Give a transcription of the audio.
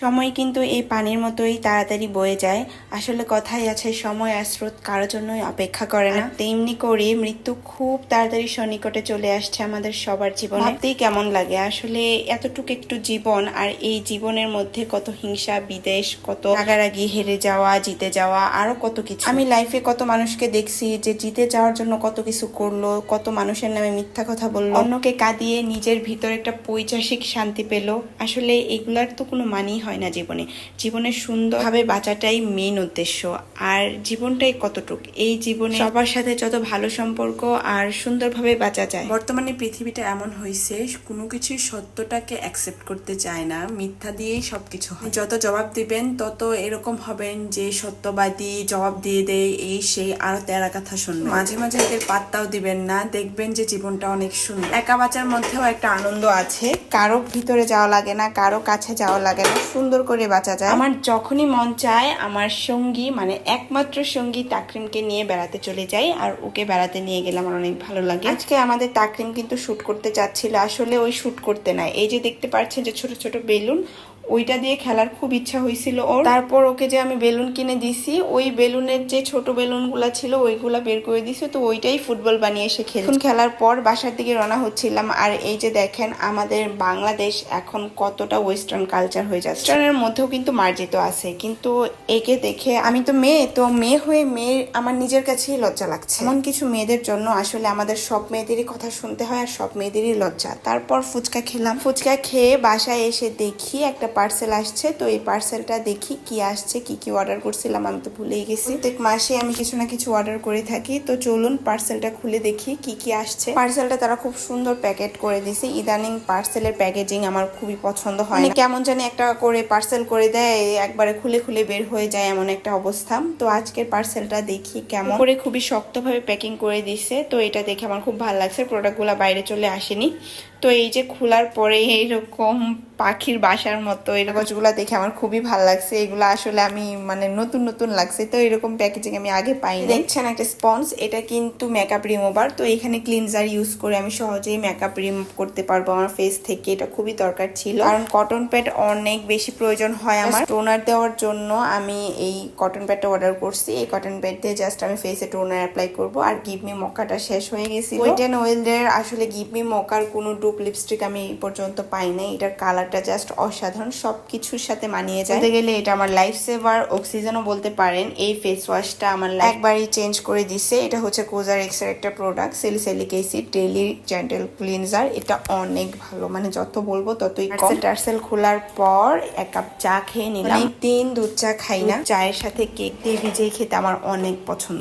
সময় কিন্তু এই পানির মতোই তাড়াতাড়ি বয়ে যায়। আসলে কথাই আছে সময় আর স্রোত কারোর জন্যই অপেক্ষা করে না। তেমনি করে মৃত্যু খুব তাড়াতাড়ি সন্নিকটে চলে আসছে আমাদের সবার জীবনে। ভাবতেই কেমন লাগে? আসলে এতটুকু একটু জীবন আর এই জীবনের মধ্যে কত হিংসা বিদেশ কত রাগারাগি হেরে যাওয়া জিতে যাওয়া আরও কত কিছু। আমি লাইফে কত মানুষকে দেখছি যে জিতে যাওয়ার জন্য কত কিছু করল কত মানুষের নামে মিথ্যা কথা বলল অন্যকে কাঁদিয়ে নিজের ভিতর একটা পৈচাসিক শান্তি পেল। আসলে এগুলার তো কোনো মানেই হয় না জীবনে। জীবনে সুন্দরভাবে বাঁচাটাই মেন উদ্দেশ্য। আর জীবনটাই কতটুক? এই জীবনে সবার সাথে যত ভালো সম্পর্ক আর সুন্দরভাবে বাঁচা যায়। বর্তমানে পৃথিবীটা এমন হয়েছে কোনো কিছু সত্যটাকে অ্যাকসেপ্ট করতে চায় না। মিথ্যা দিয়েই সবকিছু হয়। যত জবাব দিবেন, তত এরকম হবেন যে, সত্যবাদী, জবাব দিয়ে দেয় এই সেই আরও তেরা কথা শুনবেন মাঝে মাঝে এদের পাত্তাও দিবেন না। দেখবেন যে জীবনটা অনেক সুন্দর। একা বাঁচার মধ্যেও একটা আনন্দ আছে। কারও ভিতরে যাওয়া লাগে না, কারও কাছে যাওয়া লাগে না। সুন্দর করে বাঁচা যায়। আমার যখনই মন চায় আমার সঙ্গী মানে একমাত্র সঙ্গী তাকরিমকে নিয়ে বেড়াতে চলে যাই আর ওকে বেড়াতে নিয়ে গেলে আমার অনেক ভালো লাগে। আজকে আমাদের তাকরিম কিন্তু শ্যুট করতে চাচ্ছিল আসলে ওই শ্যুট করতে নাই। এই যে দেখতে পাচ্ছেন যে ছোট ছোট বেলুন ওইটা দিয়ে খেলার খুব ইচ্ছা হয়েছিল ওর। তারপর ওকে যে আমি বেলুন কিনে দিছি, ওই বেলুনের যে ছোট বেলুনগুলা ছিল, ওইগুলা বের করে দিছে। তো ওইটাই ফুটবল বানিয়ে এসে খেলে খেলার পর বাসার দিকে রওনা হচ্ছিলাম। আর এই যে দেখেন, আমাদের বাংলাদেশ এখন কতটা ওয়েস্টার্ন কালচার হয়ে যাচ্ছে। ওয়েস্টার্নের মধ্যেও কিন্তু মার্জিত আছে। কিন্তু একে দেখে, আমি তো মেয়ে তো মেয়ে হয়ে মেয়ে আমার নিজের কাছেই লজ্জা লাগছে। এমন কিছু মেয়েদের জন্য আসলে আমাদের সব মেয়েদেরই কথা শুনতে হয় আর সব মেয়েদেরই লজ্জা। তারপর ফুচকা খেলাম। ফুচকা খেয়ে বাসায় এসে দেখি একটা পার্সেল আসছে, তো এই পার্সেলটা দেখি কি আসছে, কি কি অর্ডার করছিলাম, আমি তো ভুলেই গেছি। প্রত্যেক মাসে আমি কিছু না কিছু অর্ডার করে থাকি, তো চলুন পার্সেলটা খুলে দেখি কি কি আসছে। পার্সেলটা তারা খুব সুন্দর প্যাকেট করে দিছে ইদানিং পার্সেলের প্যাকেজিং আমার খুবই পছন্দ হয় কেমন জানি একটা করে পার্সেল করে দেয়, একবারে খুলে খুলে বের হয়ে যায় এমন একটা অবস্থা। তো আজকের পার্সেলটা দেখি কেমন। করে খুবই শক্তভাবে প্যাকিং করে দিছে তো এটা দেখে আমার খুব ভালো লাগছে। প্রোডাক্টগুলো বাইরে চলে আসেনি। তো এই যে খোলার পরে এইরকম পাখির বাসার মতো এই কাগজগুলো দেখে আমার খুবই ভালো লাগছে। এগুলো আসলে আমি মানে নতুন নতুন লাগছে। তো এরকম প্যাকেজিং আমি আগে পাইনি। দেখছেন একটা স্পঞ্জ এটা কিন্তু মেকআপ রিমুভার তো এখানে ক্লিনজার ইউজ করে আমি সহজেই মেকআপ রিমুভ করতে পারব আমার ফেস থেকে। এটা খুবই দরকার ছিল। কারণ কটন প্যাড অনেক বেশি প্রয়োজন হয় আমার। টোনার দেওয়ার জন্য আমি এই কটন প্যাডটা অর্ডার করছি। এই কটন প্যাড দিয়ে জাস্ট আমি ফেসে টোনার অ্যাপ্লাই করব। আর গিভ মি মকাটা শেষ হয়ে গেছিল। ওয়েট অ্যান্ড ওয়েলডের আসলে গিভ মি মকার কোনো ডুপ লিপস্টিক আমি এই পর্যন্ত পাই নাই। এটার কালারটা জাস্ট অসাধারণ সব কিছুর সাথে মানিয়ে যায়। বলতে গেলে এটা আমার লাইফ সেভার অক্সিজেনও বলতে পারেন। এই ফেস ওয়াশটা আমার একবারই চেঞ্জ করে দিছে। এটা হচ্ছে কোজার এক্সের একটা product salicylic acid daily gentle cleanser এটা অনেক ভালো মানে যত বলব ততই কম। টার্সেল খোলার পর এক কাপ চা খেয়ে নিলাম। দিন দুধ চা খাই না। চায়ের সাথে কেক দিয়ে ভিজিয়ে খেতে আমার অনেক পছন্দ।